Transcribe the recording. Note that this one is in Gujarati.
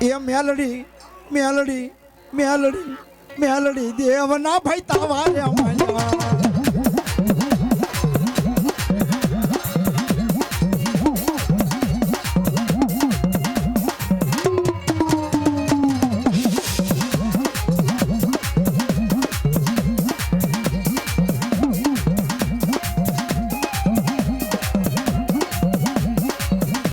એ મેલડી મેલડી મેલડી મેલડી દેવના ભાઈ તાવા રે